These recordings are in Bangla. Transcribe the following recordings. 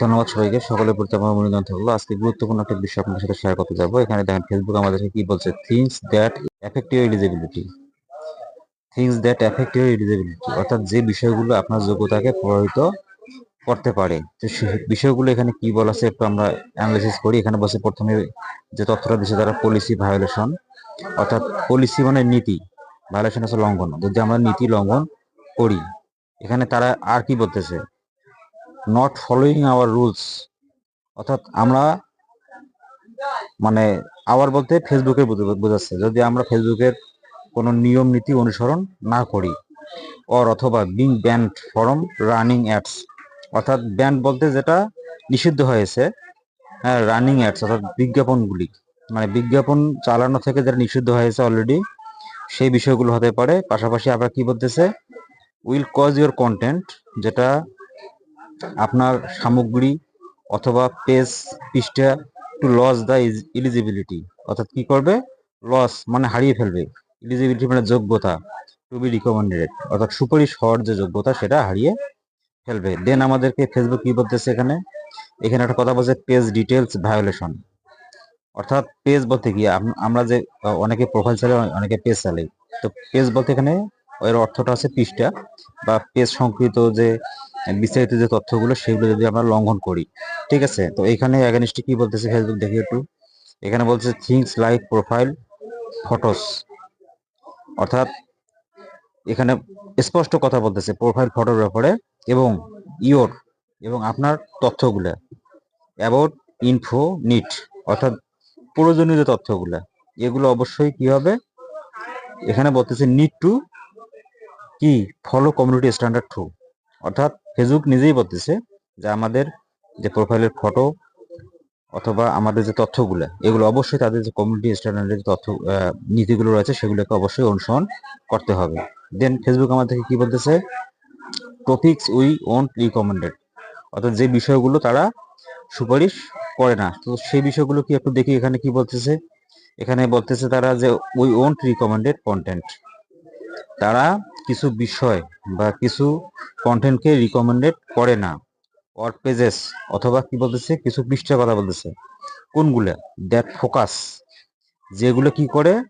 ধন্যবাদ সবাইকে। সকলের প্রতি আমার মনোনয়ন থাকল। আজকে গুরুত্বপূর্ণ একটা বিষয় আপনার সাথে শেয়ার করতে যাব। এখানে দেখেন ফেসবুক আমাদেরকে কি বলছে? Things that affect your eligibility things that affect your eligibility অর্থাৎ যে বিষয়গুলো আপনার যোগ্যতাকে প্রভাবিত করতে পারে। তো বিষয়গুলো এখানে কি বলা আছে একটু আমরা অ্যানালাইসিস করি। এখানে বসে প্রথমে যে তথ্যটা দিচ্ছে তারা পলিসি ভায়োলেশন অর্থাৎ পলিসি মানে নীতি। ভায়োলেশন হচ্ছে লঙ্ঘন। যদি আমরা নীতি লঙ্ঘন করি, এখানে তারা আর কি বলতেছে? নট ফলোয়িং আওয়ার রুলস অর্থাৎ আমরা মানে আওয়ার বলতে ফেসবুকের বুঝ- বোঝাচ্ছে। যদি আমরা ফেসবুকের কোনো নিয়ম, নীতি অনুসরণ না করি অর অথবা being banned from running ads অর্থাৎ ব্যান্ড বলতে যেটা নিষিদ্ধ হয়েছে হ্যাঁ রানিং অ্যাডস অর্থাৎ বিজ্ঞাপনগুলি মানে বিজ্ঞাপন চালানো থেকে যেটা নিষিদ্ধ হয়েছে অলরেডি সেই বিষয়গুলো হতে পারে। পাশাপাশি আবার কি বলতেছে? উইল কজ ইউর কন্টেন্ট যেটা আপনার সামগ্রী অথবা পেজ পৃষ্ঠা টু লস দ্য ইলিজিবিলিটি অর্থাৎ কি করবে? লস মানে হারিয়ে ফেলবে। ইলিজিবিলিটি মানে যোগ্যতা টু বি রিকমেন্ডেড অর্থাৎ সুপারিশ হওয়ার যে যোগ্যতা, সেটা হারিয়ে ফেলবে। দেন আমাদেরকে ফেসবুক কি বলতেছে এখানে? এখানে একটা কথা বলছে পেজ ডিটেলস ভায়োলেশন অর্থাৎ পেজ বলতে কি আমরা যে অনেকে প্রোফাইল চালাই, অনেকে পেজ চালাই। তো পেজ বলতে এখানে, এর অর্থটা আছে পৃষ্ঠা বা পেজ সংকৃত যে বিস্তারিত যে তথ্যগুলো, সেগুলো যদি আমরা লঙ্ঘন করি, ঠিক আছে? তো এখানে অ্যাগানিস্টে কি বলতেছে ফেসবুক দেখি একটু। এখানে বলছে থিংস লাইক প্রোফাইল ফটোস অর্থাৎ এখানে স্পষ্ট কথা বলতেছে প্রোফাইল ফটোর ব্যাপারে এবং ইওর এবং আপনার তথ্যগুলা। অ্যাবাউট ইনফো নিট অর্থাৎ প্রয়োজনীয় যে তথ্যগুলা, এগুলো অবশ্যই কি হবে? এখানে বলতেছে নিড টু কি? ফলো কমিউনিটি স্ট্যান্ডার্ড টু অর্থাৎ ফেসবুক নিজেই বলতেছে যে আমাদের যে প্রোফাইলের ফটো অথবা আমাদের যে তথ্যগুলো, এগুলো অবশ্যই তাদের যে কমিউনিটি স্ট্যান্ডার্ডের যে তথ্য নীতিগুলো রয়েছে সেগুলোকে অবশ্যই অনুসরণ করতে হবে। দেন ফেসবুক আমাদেরকে কি বলতেছে? টপিকস উই ওন্ট রিকমেন্ডেড অর্থাৎ যে বিষয়গুলো তারা সুপারিশ করে না। তো সেই বিষয়গুলো কি একটু দেখি, এখানে কি বলতেছে? এখানে বলতেছে তারা যে উই ওন্ট রিকমেন্ডেড কন্টেন্ট তারা কিছু বিষয় বা কিছু কন্টেন্টকে রিকমেন্ডেড করে না। অর পেজেস অথবা কি বলতেছে, কিছু পৃষ্ঠার কথা বলতেছে। কোনগুলা? দ্যাট ফোকাস যেগুলো কি করে?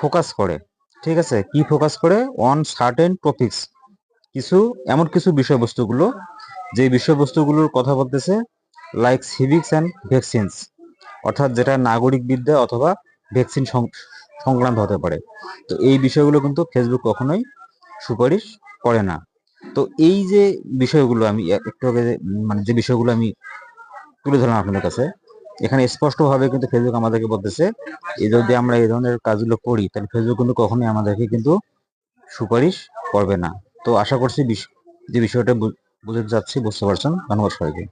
ফোকাস করে। ঠিক আছে? কি ফোকাস করে? অন সার্টেন টপিকস কিছু, এমন কিছু বিষয়বস্তুগুলো, যে বিষয়বস্তুগুলোর কথা বলতেছে লাইক সিভিক্স অ্যান্ড ভ্যাকসিনস অর্থাৎ যেটা নাগরিক বিদ্যা অথবা ভ্যাকসিন সংক্রান্ত হতে পারে। তো এই বিষয়গুলো কিন্তু ফেসবুক কখনোই সুপারিশ করে না। তো এই যে বিষয়গুলো আমি একটু আগে মানে যে বিষয়গুলো আমি তুলে ধরলাম আপনাদের কাছে, এখানে স্পষ্টভাবে কিন্তু ফেসবুক আমাদেরকে বলতেছে যদি আমরা এই ধরনের কাজগুলো করি, তাহলে ফেসবুক কিন্তু কখনোই আমাদেরকে কিন্তু সুপারিশ করবে না। তো আশা করছি যে বিষয়টা বুঝতে যাচ্ছি, বুঝতে পারছেন। ধন্যবাদ সবাইকে।